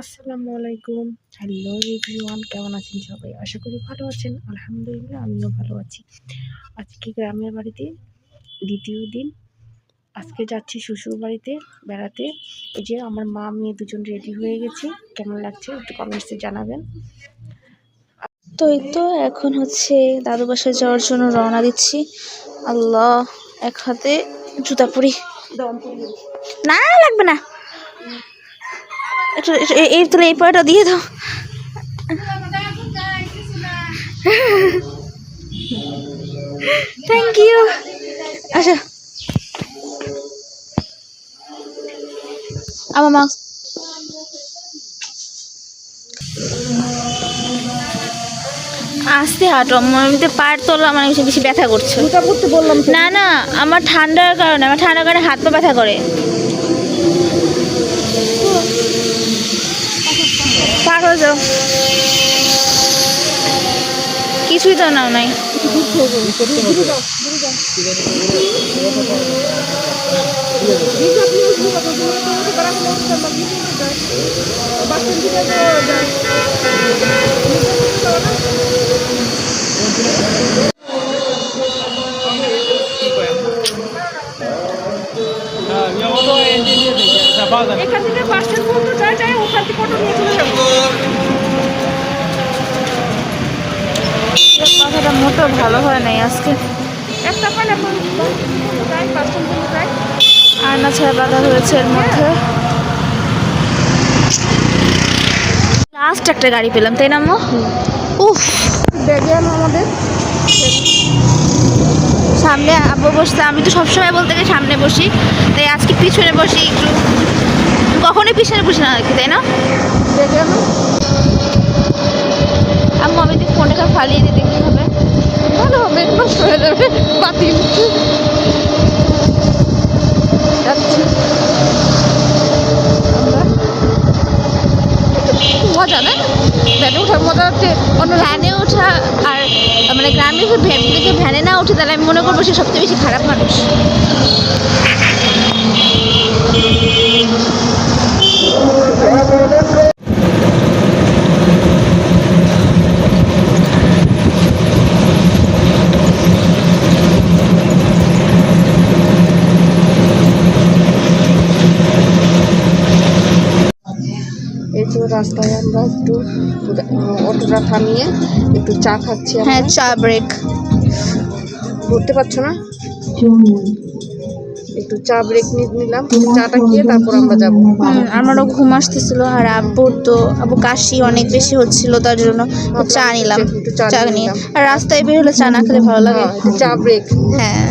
আসসালামু আলাইকুম। Hello everyone কেমন আছেন সবাই? আশা করি ভালো আছেন। আলহামদুলিল্লাহ আমিও ভালো আছি। আজকে গ্রামের বাড়িতে দ্বিতীয় দিন। আজকে যাচ্ছি শ্বশুর বাড়িতে বেড়াতে। এই যে আমার মা মেয়ে দুজন রেডি হয়ে গেছি। কেমন লাগছে একটু কমেন্টসে জানাবেন। তো এই তো এখন হচ্ছে দাদু বাসায় যাওয়ার জন্য রওনা দিচ্ছি। আল্লাহ এক হাতে জুতা পরি। না লাগবে না। এই- তাহলে এই পাটা দিয়ে দাও। থ্যাংক ইউ আচ্ছা। আমার মা আস্তে হাঁটো আমার এমনিতে পায়ের তলা মানে বেশি বেশি ব্যথা করছে। বললাম না না আমার ঠান্ডার কারণে আমার ঠান্ডার কারণে হাত পা ব্যথা করে। পার যাও কিছুই তো নাও নাই এখান থেকে বাস স্ট্যান্ড পর্যন্ত যাই ওখান থেকে অটো নিয়ে চলে যাব কথাটা মোটো ভালো হয় নাই আজকে। একটা পান এখন স্ট্যান্ড পর্যন্ত যাই আয়না ছাড়া বাধা হয়েছে এর মধ্যে। লাস্ট একটা গাড়ি পেলাম তাই না উফ। ব্যাগে আমাদের। সামনে আব্বু বসতে আমি তো সবসময় বলতে গেলে সামনে বসি। তাই আজকে পিছনে বসি একটু। কখনোই পিছনে বসি না আর কি তাই না ব্যাগে আমার আম্মু আমি তো ফোনটা ফালিয়ে দিতে কি হবে ভালো হবে নষ্ট হয়ে যাবে বাতিল যাচ্ছি আমরা মজা না ব্যাটে ওঠার মজা হচ্ছে অন্য ভ্যানে ওঠা আর ভ্যান থেকে ভ্যানে না উঠে তাহলে আমি মনে করব সে সবচেয়ে বেশি খারাপ মানুষ। রাস্তায় আমরা একটু অটোটা থামিয়ে একটু চা খাচ্ছি হ্যাঁ চা ব্রেক ধরতে পারছ না? একটু চা ব্রেক নিলাম। চাটা খেয়ে তারপর আমরা যাব। আমারও ঘুম আসতেছিল আর আব্বুর তো আব্বু কাশি অনেক বেশি হচ্ছিল তার জন্য চা নিলাম। একটু চা নিয়ে আর রাস্তায় বের হলে চা না খেলে ভালো লাগে। চা ব্রেক হ্যাঁ।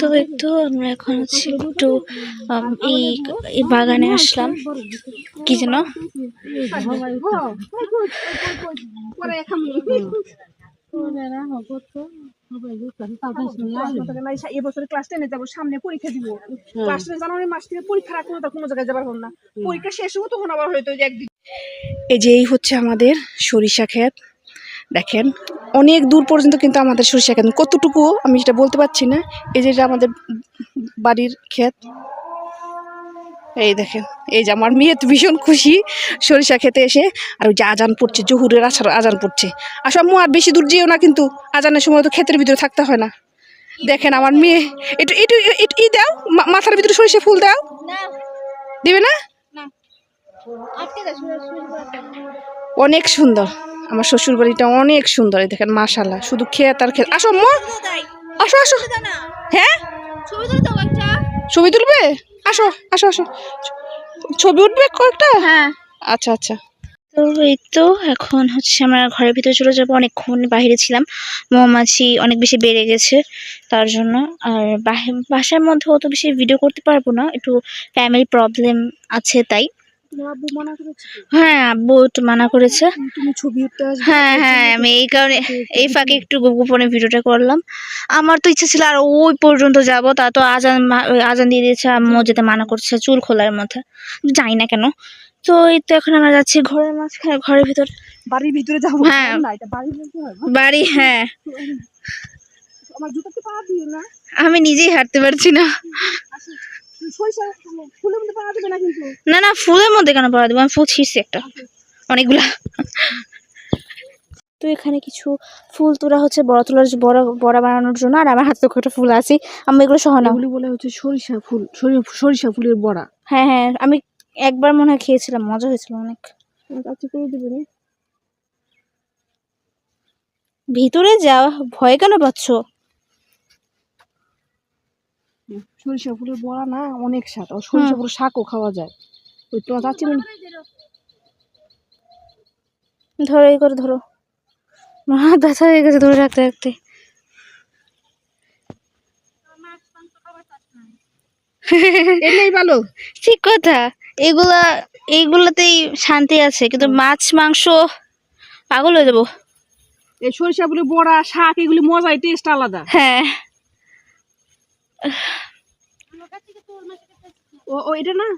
তো একটু আমরা এখন হচ্ছে একটু এই বাগানে আসলাম। কি যেন? ক্লাস টেনে যাব সামনে পরীক্ষা দিব ক্লাস জানুয়ারি মাস থেকে পরীক্ষা কোনো জায়গায় না পরীক্ষা শেষ হব তখন আবার হয়তো এই যে এই হচ্ছে আমাদের সরিষা ক্ষেত। দেখেন অনেক দূর পর্যন্ত কিন্তু আমাদের সরিষা ক্ষেত কতটুকু আমি সেটা বলতে পারছি না। এই যে আমাদের বাড়ির ক্ষেত। এই দেখেন এই যে আমার মেয়ে তো ভীষণ খুশি সরিষা খেতে এসে। আর ওই যে আজান পড়ছে জহুরের আছার আজান পড়ছে। আসো আম্মু আর বেশি দূর যেও না কিন্তু আজানের সময় তো ক্ষেতের ভিতরে থাকতে হয় না। দেখেন আমার মেয়ে একটু একটু ই দাও মাথার ভিতরে সরিষা ফুল দাও। দিবে না? অনেক সুন্দর। আমার শ্বশুর বাড়িটা অনেক সুন্দর দেখেন মাশাল্লাহ শুধু ক্ষেত আর ক্ষেত আসো মা! আসো আসো। হ্যাঁ? ছবি তুলবে? আসো আসো আসো। ছবি উঠবে কয়েকটা? হ্যাঁ। আচ্ছা আচ্ছা। তো এই তো এখন হচ্ছে আমরা ঘরের ভিতরে চলে যাব। অনেকক্ষণ বাইরে ছিলাম। মৌমাছি অনেক বেশি বেড়ে গেছে তার জন্য। আর বাসার মধ্যে অত বেশি ভিডিও করতে পারব না। একটু ফ্যামিলি প্রবলেম আছে তাই। হ্যাঁ আব্বু একটু মানা করেছে। হ্যাঁ হ্যাঁ আমি এই কারণে এই ফাঁকে একটু গোপনে ভিডিওটা করলাম। আমার তো ইচ্ছা ছিল আর ওই পর্যন্ত যাব তা তো আজান আজান দিয়ে দিয়েছে আম্মু যেতে মানা করছে চুল খোলার মধ্যে। জানি না কেন। তো এই তো এখন আমরা যাচ্ছি ঘরের মাঝখানে ঘরের ভিতর। বাড়ির ভিতরে যাব হ্যাঁ। বাড়ি হ্যাঁ। আমার জুতাতে পা দিও না। আমি নিজেই হাঁটতে পারছি না। না না না ফুলের মধ্যে কেন পড়া দেবো? আমি ফুল ছিঁড়ছি একটা। অনেকগুলা। তো এখানে কিছু ফুল তোলা হচ্ছে বড়া তোলার বড়া বড়া বানানোর জন্য আর আমার হাতে একটা ফুল আছে। আমি এগুলো সহ নাও। বলে হচ্ছে সরিষা ফুল সরি- সরিষা ফুলের বড়া। হ্যাঁ হ্যাঁ আমি একবার মনে হয় খেয়েছিলাম মজা হয়েছিল অনেক। করে দেবে রে ভিতরে যাওয়া ভয় কেন পাচ্ছ? সরিষা ফুলের বড়া না অনেক স্বাদ। আর সরিষা ফুলের শাকও খাওয়া যায়। ওই তোমার চাচ্ছি না ধরো এই করে ধরো। হাত ব্যথা হয়ে গেছে ধরে রাখতে রাখতে। ভালো। ঠিক কথা। এগুলা এইগুলাতেই শান্তি আছে কিন্তু মাছ মাংস পাগল হয়ে যাব। এই সরিষা ফুলের বড়া শাক এগুলি মজাই টেস্ট আলাদা। হ্যাঁ। ও ও এটা না?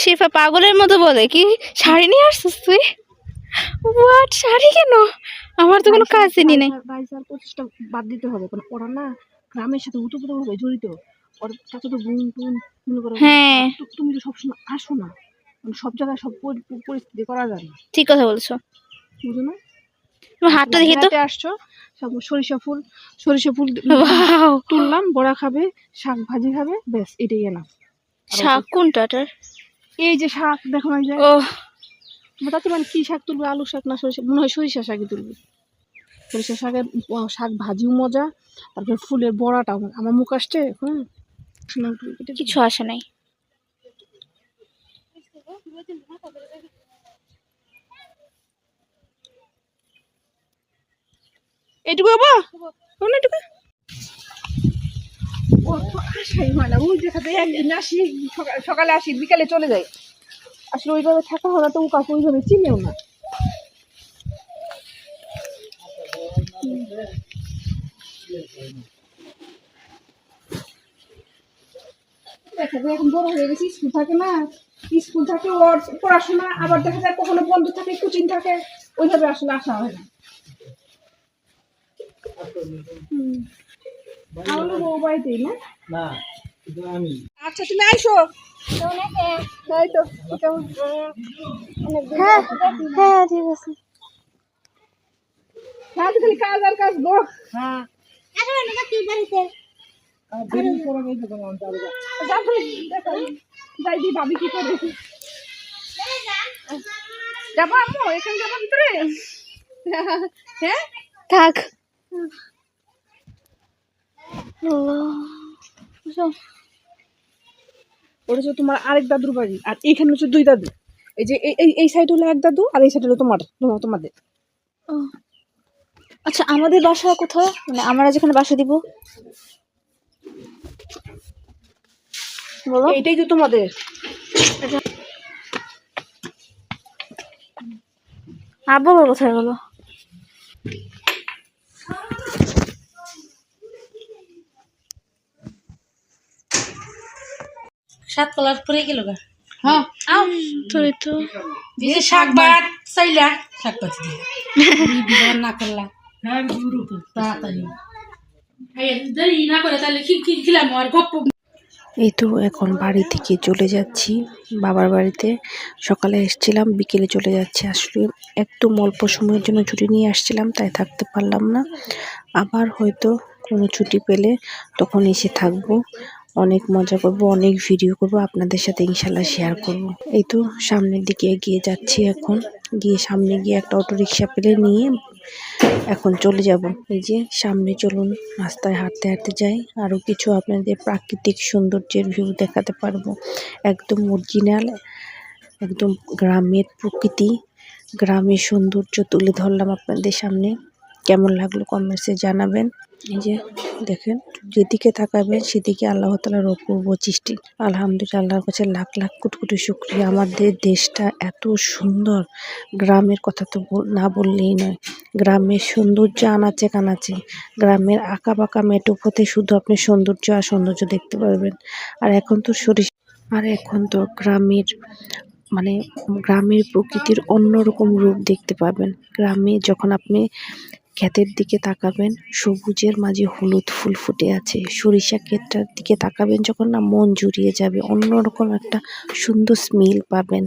শিফা পাগলের মতো বলে কি? শাড়ি নিয়ে আসছিস তুই? হোয়াট শাড়ি কেন? আমার তো কোনো কাজই নেই। বাইশ আর পঁচিশটা বাদ দিতে হবে কারণ ওরা না গ্রামের সাথে ওতপ্রোতভাবে জড়িত। ওর তো বোন টোন করো হ্যাঁ। তুমি তো সবসময় আসো না। সব জায়গায় সব পরিস্থিতি করা যায় না। ঠিক কথা বলছো। বুঝো না? হাতটা দেখি তো। আসছো সরিষা ফুল সরিষা ফুল! তুললাম বড়া খাবে শাক ভাজি খাবে ব্যাস এটাই শাক এই যে শাক দেখো না যে। ও তাতে মানে কি শাক তুলবে আলু শাক না সরিষা মনে হয় সরিষা শাকই তুলবে। সরিষা শাকের শাক ভাজিও মজা তারপরে ফুলের বড়াটাও মজা। আমার মুখ আসছে? হ্যাঁ কিছু আসে নাই। এটুকু ও, তো আসাই না। ওই দেখাতে একদিন আসি, সকালে আসি, বিকালে চলে যাই। আসলে ওইভাবে থাকা না তো কাকু ওইভাবে চিনেও না। এখন বড় হয়ে গেছি, স্কুল থাকে না। স্কুল থাকে ওর পড়াশোনা আবার দেখা যায় কখনো বন্ধু থাকে কোচিং থাকে ওইভাবে আসলে আসা হয় না। তাহলে বউ বাড়িতেই না? না আচ্ছা তুমি আইসো। তাই তো কেমন? হ্যাঁ হ্যাঁ ঠিক আছে। হ্যাঁ কাজ আর কাজ গো হ্যাঁ। যাবে দেখো যাই দি ভাবি কি করে? যাব আম্মু এখানে যাব ভিতরে। হ্যাঁ? থাক। ওটা হচ্ছে তোমার আরেক দাদুর বাড়ি আর এইখানে হচ্ছে দুই দাদু। এই যে এই এই- সাইড হলো এক দাদু আর এই সাইড হলো তোমার তোমার তোমাদের। আচ্ছা আমাদের বাসা কোথায়? মানে আমরা যেখানে বাসা দিব? বলো। এইটাই তো তোমাদের। আব্বু কোথায় গেলো? সাত কলার করে গেল গা। হ্যাঁ। তো। যে শাক ভাত চাইলা শাক দিয়ে। না করলা। হ্যাঁ গুরু তাড়াতাড়ি। এই দেরি না করে তাহলে কি কি খিলাম আর গপ্প এই তো এখন বাড়ি থেকে চলে যাচ্ছি, বাবার বাড়িতে। সকালে এসেছিলাম, বিকেলে চলে যাচ্ছি। আসলে একদম অল্প সময়ের জন্য ছুটি নিয়ে আসছিলাম, তাই থাকতে পারলাম না। আবার হয়তো কোনো ছুটি পেলে তখন এসে থাকব। অনেক মজা করব, অনেক ভিডিও করব, আপনাদের সাথে ইনশাল্লাহ শেয়ার করব। এই তো সামনের দিকে এগিয়ে যাচ্ছি এখন। গিয়ে সামনে গিয়ে একটা অটো রিক্সা পেলে নিয়ে এখন চলে যাব। এই যে সামনে চলুন, রাস্তায় হাঁটতে হাঁটতে যাই। আরও কিছু আপনাদের প্রাকৃতিক সৌন্দর্যের ভিউ দেখাতে পারব। একদম অরিজিনাল একদম গ্রামের প্রকৃতি। গ্রামের সৌন্দর্য তুলে ধরলাম আপনাদের সামনে। কেমন লাগল কমেন্টসে জানাবেন। এই যে দেখেন, যেদিকে তাকাবেন সেদিকে আল্লাহ তালার অপূর্ব সৃষ্টি। আলহামদুলিল্লাহ, আল্লাহর কাছে লাখ লাখ কোটি কোটি শুক্রিয়া। আমাদের দেশটা এত সুন্দর। গ্রামের কথা তো না বললেই নয়। গ্রামের সৌন্দর্য আনাচে কানাচে। গ্রামের আঁকা বাঁকা মেটো পথে শুধু আপনি সৌন্দর্য আর সৌন্দর্য দেখতে পারবেন। আর এখন তো সরিষা আর এখন তো গ্রামের মানে গ্রামের প্রকৃতির অন্যরকম রূপ দেখতে পাবেন। গ্রামে যখন আপনি ক্ষেতের দিকে তাকাবেন, সবুজের মাঝে হলুদ ফুল ফুটে আছে। সরিষা ক্ষেতটার দিকে তাকাবেন যখন না মন জুড়িয়ে যাবে, অন্যরকম একটা সুন্দর স্মেল পাবেন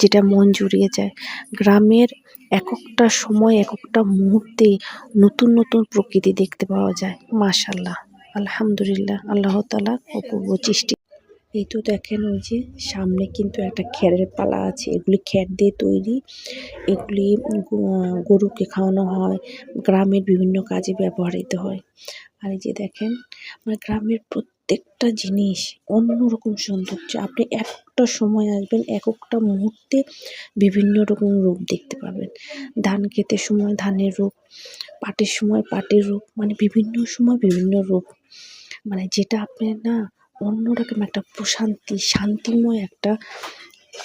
যেটা মন জুড়িয়ে যায়। গ্রামের এক একটা সময় এক একটা মুহূর্তে নতুন নতুন প্রকৃতি দেখতে পাওয়া যায়। মাশাল্লাহ আলহামদুলিল্লাহ, আল্লাহ তালা অপূর্ব সৃষ্টি। এই তো দেখেন ওই যে সামনে কিন্তু একটা খ্যারের পালা আছে। এগুলি খ্যার দিয়ে তৈরি। এগুলি গরুকে খাওয়ানো হয়। গ্রামের বিভিন্ন কাজে ব্যবহৃত হয়। আর এই যে দেখেন মানে গ্রামের প্রত্যেকটা জিনিস অন্যরকম সৌন্দর্য। আপনি একটা সময় আসবেন, এক একটা মুহূর্তে বিভিন্ন রকম রূপ দেখতে পাবেন। ধান খেতের সময় ধানের রূপ, পাটের সময় পাটের রূপ মানে বিভিন্ন সময় বিভিন্ন রূপ। মানে যেটা আপনি না অন্যরকম একটা প্রশান্তি শান্তিময় একটা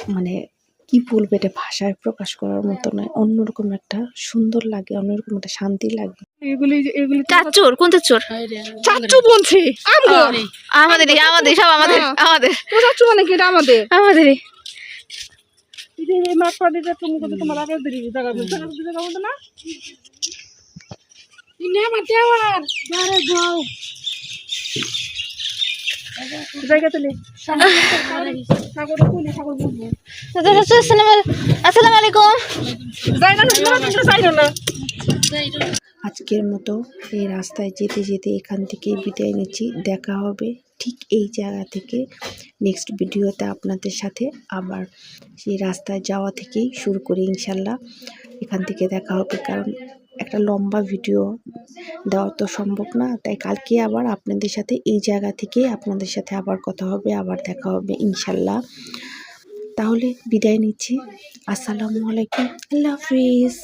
মানে কি বলব এটা ভাষায় প্রকাশ করার মতো নয়। অন্যরকম একটা সুন্দর লাগে অন্যরকম একটা শান্তি লাগে। এগুলি এগুলি তো চাচুর কোন চাচুর চাচ্চু বলছি আমগো? আমাদের আমাদের সব আমাদের হ্যাঁ। আমাদের। মানে কি এটা আমাদের? আমাদেরই। তোমার আজকের মতো এই রাস্তায় যেতে যেতে এখান থেকে বিদায় নিচ্ছি। দেখা হবে ঠিক এই জায়গা থেকে নেক্সট ভিডিওতে আপনাদের সাথে আবার। সেই রাস্তায় যাওয়া থেকেই শুরু করি ইনশাল্লাহ। এখান থেকে দেখা হবে কারণ একটা লম্বা ভিডিও দেওয়া তো সম্ভব না। তাই কালকে আবার আপনাদের সাথে এই জায়গা থেকে আপনাদের সাথে আবার কথা হবে, আবার দেখা হবে ইনশাল্লাহ। তাহলে বিদায় নিচ্ছি। আসসালামু আলাইকুম। আল্লাহ হাফিজ।